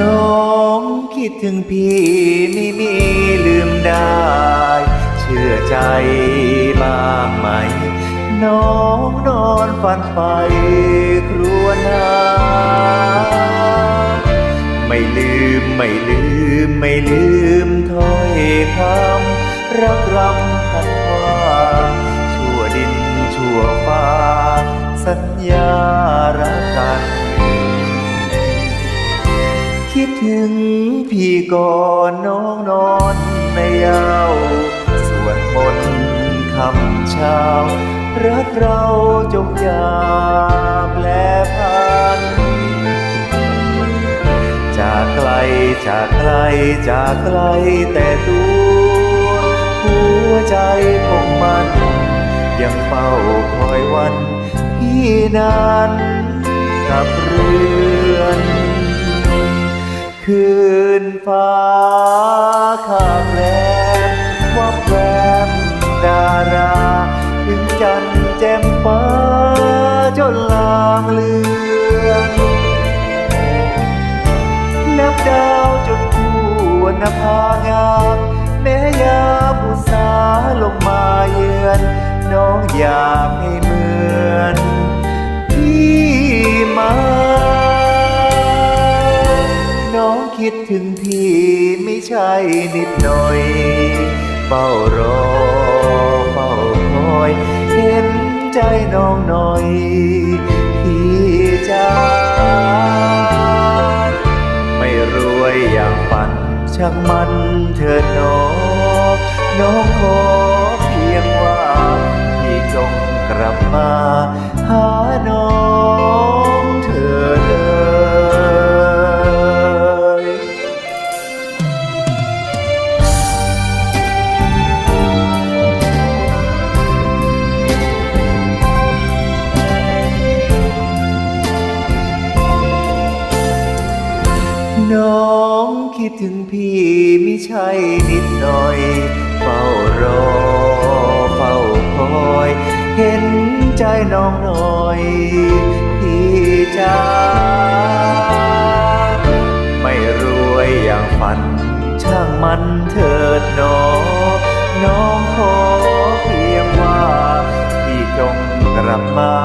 น้องคิดถึงพี่ไม่มีลืมได้ เชื่อใจบ้างไหม น้องนอนฝันไปครัวญหาไม่ลืมไม่ลืมไม่ลืมถ้อยคำรักรำพันว่าชั่วดินชั่วฟ้า สัญญารักกัน ถึงพี่ก่อนน้องนอนในยาวสวดมนต์คำเช้า รักเราจงยาแปลพัน จากไกลจากไกลจากไกลแต่ตัวหัวใจของมัน ยังเฝ้าคอยวัน พี่นั้นกับเรือ คืนฟ้าข้ามแรมวับแวมดารา ถึงจันแจ่มฟ้าจนลางเลือนนับดาวจนทั่นภางามแม้ยามอุตสาลงมาเยือน น้องอยากให้เหมือนพี่มา คิดถึงพี่ไม่ใช่นิดหน่อยเฝ้ารอเฝ้าคอยเห็นใจน้องหน่อย พี่จ้าไม่รวยอย่างฝันช่างมันเถิดน้องน้องขอเพียงว่า พี่จงกลับมาหา คิดถึงพี่ไม่ใช่นิดหน่อย เฝ้ารอเฝ้าคอย เห็นใจน้องหน่อย พี่จ้าไม่รวยอย่างฝัน ช่างมันเถิดหนอ น้องขอเพียงว่า พี่จงกลับมา